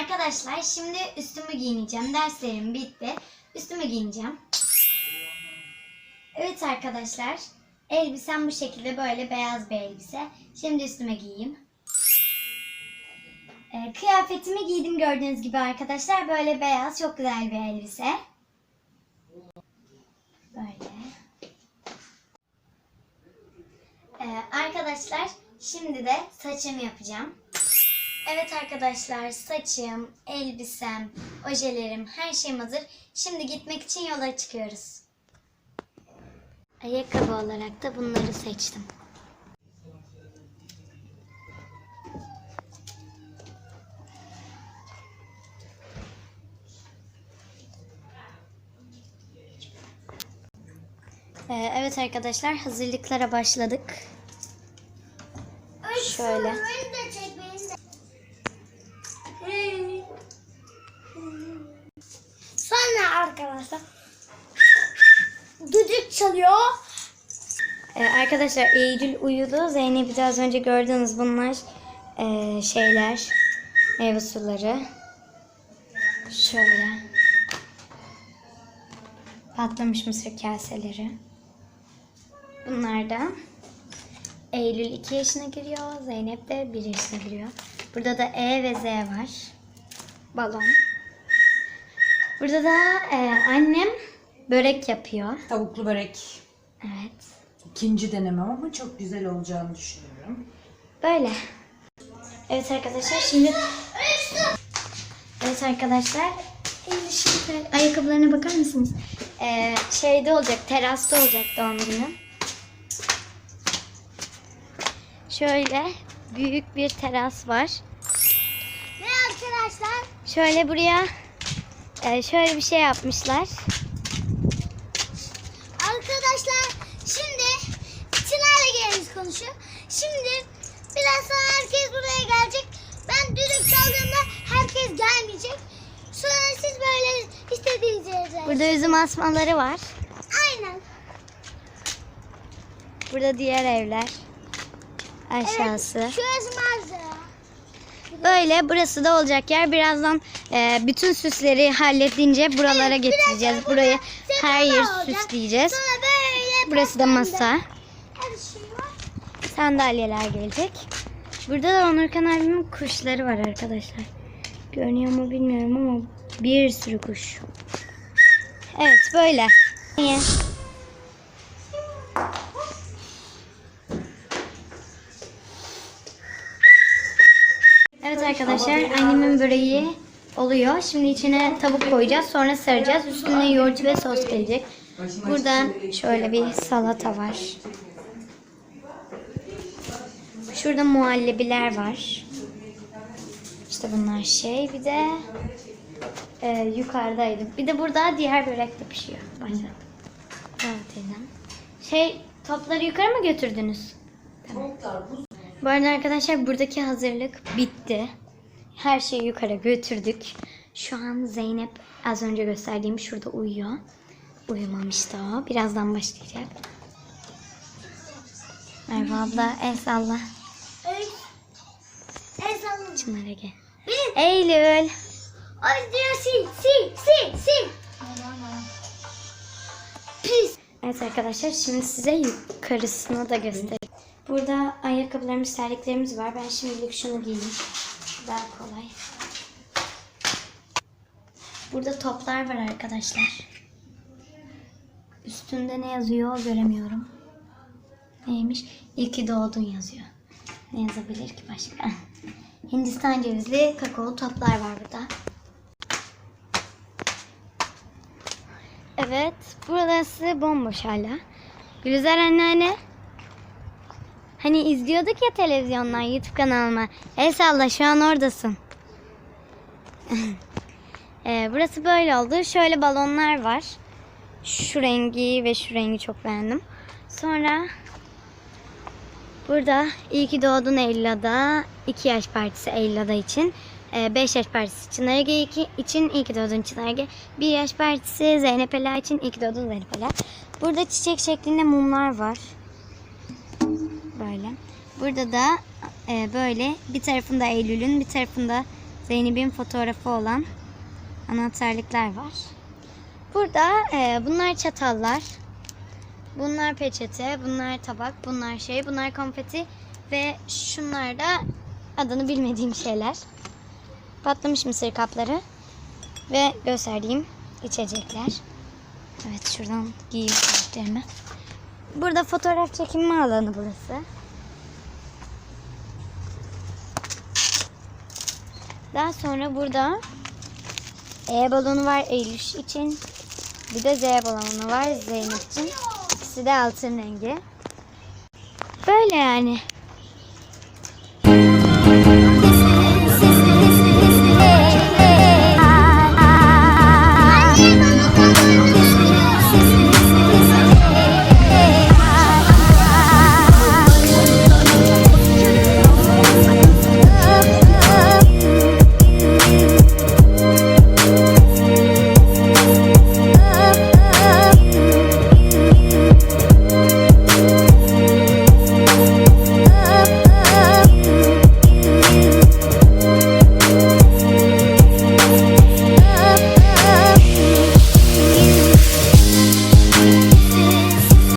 Arkadaşlar şimdi üstümü giyineceğim. Derslerim bitti. Üstümü giyineceğim. Evet arkadaşlar. Elbisem bu şekilde böyle beyaz bir elbise. Şimdi üstüme giyeyim. Ee, kıyafetimi giydim gördüğünüz gibi arkadaşlar. Böyle beyaz çok güzel bir elbise. Böyle. Ee, arkadaşlar şimdi de saçımı yapacağım. Evet arkadaşlar saçım, elbisem, ojelerim her şeyim hazır. Şimdi gitmek için yola çıkıyoruz. Ayakkabı olarak da bunları seçtim. Ee, evet arkadaşlar hazırlıklara başladık. Şöyle. Sonra arkadaşlar düdük çalıyor. Ee, arkadaşlar Eylül uyudu. Zeynep'i de az önce gördünüz bunlar ee, şeyler, meyve suları. Şöyle. Patlamış mısır kaseleri. Bunlar da Eylül 2 yaşına giriyor. Zeynep de 1 yaşına giriyor. Burada da E ve Z var. Balon. Burada da ee, annem börek yapıyor. Tavuklu börek. Evet. İkinci denemem ama çok güzel olacağını düşünüyorum. Böyle. Evet arkadaşlar şimdi... Evet arkadaşlar. Şimdi ayakkabılarına bakar mısınız? Ee, şeyde olacak, terasta olacak doğum günü. Şöyle büyük bir teras var. Ve arkadaşlar Şöyle buraya e, şöyle bir şey yapmışlar. arkadaşlar şimdi Çınar'la geliniz konuşuyor. Şimdi biraz sonra herkes buraya gelecek. Ben düdük çaldığımda herkes gelmeyecek. Sonra siz böyle istediğiniz yere. Burada üzüm asmaları var. Aynen. Burada diğer evler. Aşağısı. Şurası manzara. Böyle burası da olacak yer. Birazdan e, bütün süsleri halledince buralara Evet, getireceğiz. birazdan Burayı burada her yer olacak. süsleyeceğiz. Burası da masa. her şey var. Sandalyeler gelecek. Burada da Onurkan abimin kuşları var arkadaşlar. Görünüyor mu bilmiyorum ama bir sürü kuş. Evet böyle. Arkadaşlar annemin böreği oluyor. Şimdi içine tavuk koyacağız. Sonra saracağız. Üstüne yoğurt ve sos gelecek. Burada şöyle bir salata var. Şurada muhallebiler var. İşte bunlar şey. Bir de e, yukarıdaydı. Bir de burada diğer börek de pişiyor. Başladım. Evet teyzem. Şey topları yukarı mı götürdünüz? Bu arada arkadaşlar buradaki hazırlık bitti. Her şeyi yukarı götürdük. Şu an Zeynep az önce gösterdiğim şurada uyuyor. Uyumamıştı o. Birazdan başlayacak. Merhaba abla el salla. En sonunda. Çınar'a gel. Eylül. Ay diyor sil sil sil sil. Pis. Evet arkadaşlar şimdi size yukarısını da göstereyim. Burada ayakkabılarımız, terliklerimiz var. Ben şimdilik şunu giyeyim. Daha kolay. Burada toplar var arkadaşlar. Üstünde ne yazıyor göremiyorum. Neymiş? İyi ki doğdun yazıyor. Ne yazabilir ki başka? Hindistan cevizli kakao toplar var burada. Evet, burası bomboş hala. Gülizar anneanne. Hani izliyorduk ya televizyondan YouTube kanalıma. El salla şu an oradasın. Ee, burası böyle oldu. Şöyle balonlar var. Şu rengi ve şu rengi çok beğendim. Sonra burada iyi ki doğdun Eylül'da 2 yaş partisi Eylül'da için. 5 yaş partisi Çınar Ege için iyi ki doğdun Çınar Ege. 1 yaş partisi Zeynep Ela için iyi ki doğdun Zeynep Ela. Burada çiçek şeklinde mumlar var. Böyle. Burada da e, böyle bir tarafında Eylül'ün bir tarafında Zeynep'in fotoğrafı olan anahtarlıklar var. Burada e, bunlar çatallar. Bunlar peçete, bunlar tabak, bunlar şey, bunlar konfeti ve şunlar da adını bilmediğim şeyler. Patlamış mısır kapları ve gösterdiğim içecekler. Evet şuradan giyeyim kıyafetlerimi. Burada fotoğraf çekinme alanı burası. Daha sonra burada E balonu var Eylül için. Bir de Z balonu var Zeynep için. İkisi de altın rengi. Böyle yani.